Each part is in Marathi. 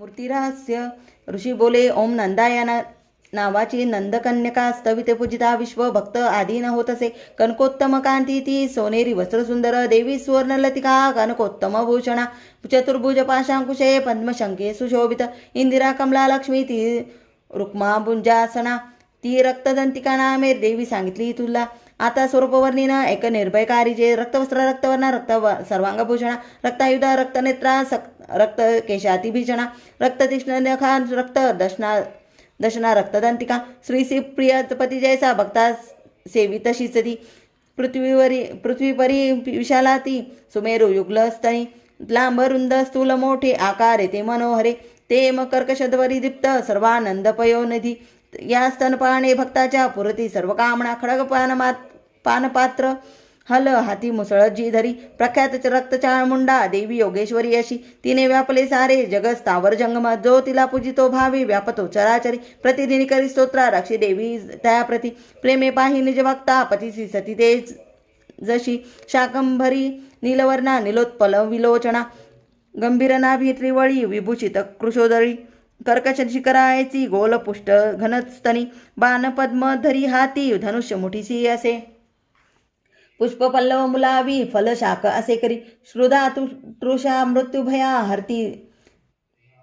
मूर्तिरहस्य। ऋषी बोले ओम नंदायाना नावाची नंदकन्यका स्तविते पूजिता विश्व भक्त आधी होत असे कनकोत्तम कांती ती सोनेरी वस्त्रसुंदर देवी सुवर्णलतिका कनकोत्तम भूषणा चतुर्भुज पाशांकुशे पद्मशंके सुशोभित। इंदिरा कमला लक्ष्मी ती रुक्मा भुंजासना ती रक्तदंतिका नामे देवी सांगितली तुला। आता स्वरूपवर्णीन एक निर्भयकारी जे रक्तवस्त्र रक्तवर्णा रक्त सर्वांगभूषणा रक्तायुधा रक्तनेत्रा सक रक्त केशातिभीषणा रक्ततिष्णखा रक्त दशना दशना रक्तदंतिका श्री श्री प्रियपती जैसा भक्ता सेवी तशीच ती पृथ्वीवरी पृथ्वीपरी विशाला ती सुमेरू युगलस्तनी लांब रुंद स्थूल मोठे आकारे ते मनोहरे ते मग दीप्त सर्वानंद नदी या स्तनपाने भक्ताच्या पुरती सर्व कामना खडग पानमात पानपात्र. हल हाती मुसळत जी धरी प्रख्यात रक्तचाळ मुंडा देवी योगेश्वरी अशी. तिने व्यापले सारे जग स्थावर जंगम जो तिला पूजितो भावी व्यापतो चराचरी. प्रतिदिनी करी स्तोत्रा रक्षी देवी त्याप्रती. प्रेमे पाही निज भक्ता पतीसी सती ते जशी. शाकंभरी नीलवर्णा निलोत्पल विलोचना. गंभीर नाभी त्रिवळी विभूषित कृशोदरी कर्कश शिखरायची गोलपुष्ट घनस्तनी बाणपद्म धरी हाती धनुष्य मुठीसी असे. पुष्प पल्लव मुलावी फलशाक असे करी. श्रुधा तु तृषा मृत्युभया हरती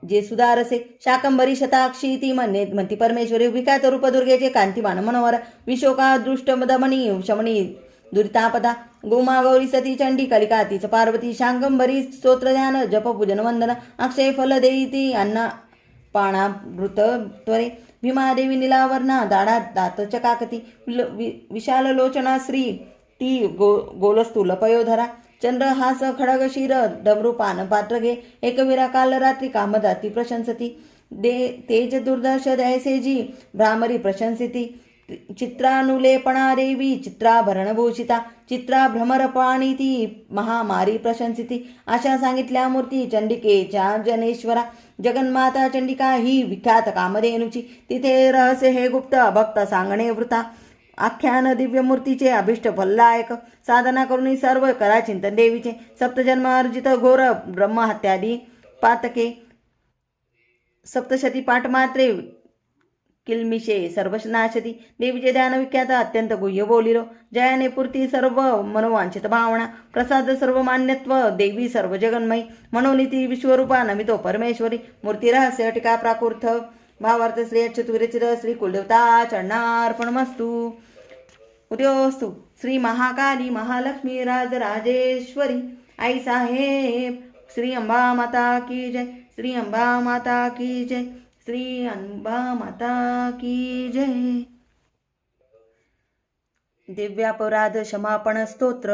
जे सुधार असे. शाकंबरी शताक्षी ती म्हणे म्हणती परमेश्वरी विख्यात रूप दुर्गेचे कांतिमान मनोहर विशोका दृष्ट दमणी शमणी दुरितापदा गोमा गौरी सती चंडी कलिका तीच पार्वती शाकंबरी स्तोत्रध्यान जप पूजन वंदन अक्षय फल देईती अन्ना पाणा मृत त्वरे भीमादेवी निलावरणा दाडा दात काकती ल वि- विशाल लोचना श्री ती गो गोलस्थूल पयोधरा चंद्रहास खडग शिर डमरू पान पात्र घे एकविरा काल रात्री कामदाती प्रशंसती दे तेज दुर्दर्श दयसेजी भ्रामरी प्रशंसिती चित्रानुलेपणा देवी चित्राभरणभूषिता चित्राभ्रमरपाणी ती महामारी प्रशंसिती अशा सांगितल्या मूर्ती चंडिकेच्या जनेश्वरा जगन्माता चंडिका ही विख्यात कामधेनुची. तिथे रहस्य हे गुप्त भक्त सांगणे वृता आख्यान दिव्यमूर्तीचे अभिष्ट फल्लायक साधना करून सर्व करा चिंतन देवीचे. सप्तजन्मार्जित घोर ब्रह्महत्यादी पातके. सप्तशती पाठमात्रे किल्मिषे सर्वनाशती. देवीचे ध्यान विख्यात अत्यंत गुह्य बोलिरो. जयाने पुरती सर्व मनोवांछित भावना. प्रसाद सर्व मान्यत्व देवी सर्व जगन्मयी म्हणून विश्वरूपा नमितो परमेश्वरी. मूर्ती रहस्य टीका प्राकृत भावार्थ श्री चतुर्चित श्री कुलदेवता चरणार्पणमस्तु. उद्योस्तु. श्री महाकाली महालक्ष्मी राजराजेश्वरी. आई साहेब श्री अंबा माता की जय. श्री अंबा माता की जय. श्री अंबा माता की जय। दिव्यापराध क्षमापण स्तोत्र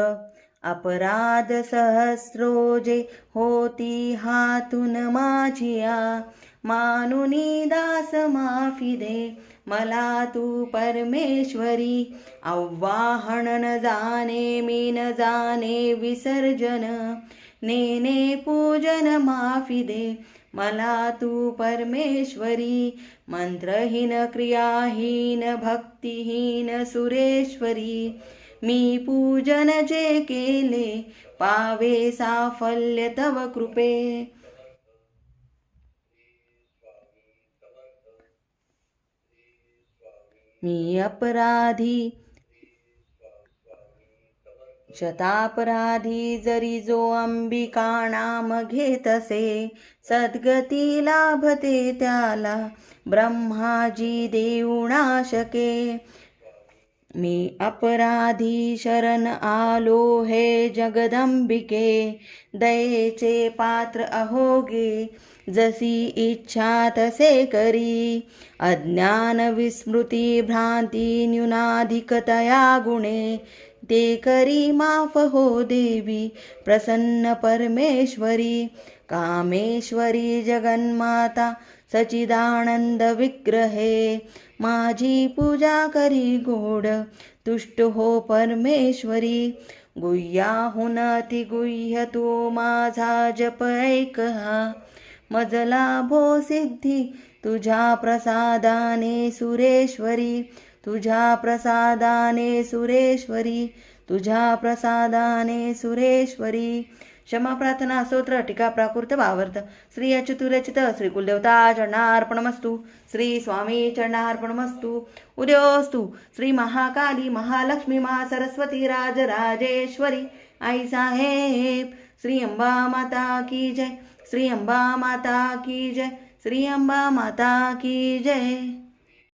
अपराध सहस्रोजे होती हातून माझिया मानुनी दास माफी दे मला तू परमेश्वरी। आव्हाहन न जाने मी न जाने विसर्जन। नेने पूजन माफी दे मला तू परमेश्वरी मंत्रहीन क्रियाहीन भक्तिहीन सुरेश्वरी मी पूजन जे केले पावे साफल्य तव कृपे मी अपराधी शतापराधी जरी जो अंबिका नाम घेतसे सद्गती लाभते त्याला. ब्रह्माजी देऊणाशके मी अपराधी शरण आलो हे जगदंबिके. दयेचे पात्र अहोगे जशी इच्छा तसे करी. अज्ञान विस्मृती भ्रांती न्यूनाधिकतया गुणे ते करी माफ हो देवी प्रसन्न परमेश्वरी कामेश्वरी जगन्माता सचिदानंद विग्रहे माझी पूजा करी गोड तुष्ट हो परमेश्वरी गुह्याहून अति गुह्य तू माझा जप ऐक हा मजला भो सिद्धी तुझ्या प्रसादाने सुरेश्वरी तुझ्या प्रसादाने सुरेश्वरी तुझ्या प्रसादाने सुरेश्वरी. क्षमा प्रार्थना स्तोत्र टीका प्राकृत भावार्थ श्री अच्युतुरचित श्री कुलदेवता चरणार्पणमस्तु. श्री स्वामी चरणार्पणमस्तु. उदयोस्तु. श्री महाकाली महालक्ष्मी महासरस्वती राजराजेश्वरी. आई साहेब श्री अंबा माता की जय. श्री अंबा माता की जय. श्री अंबा माता की जय.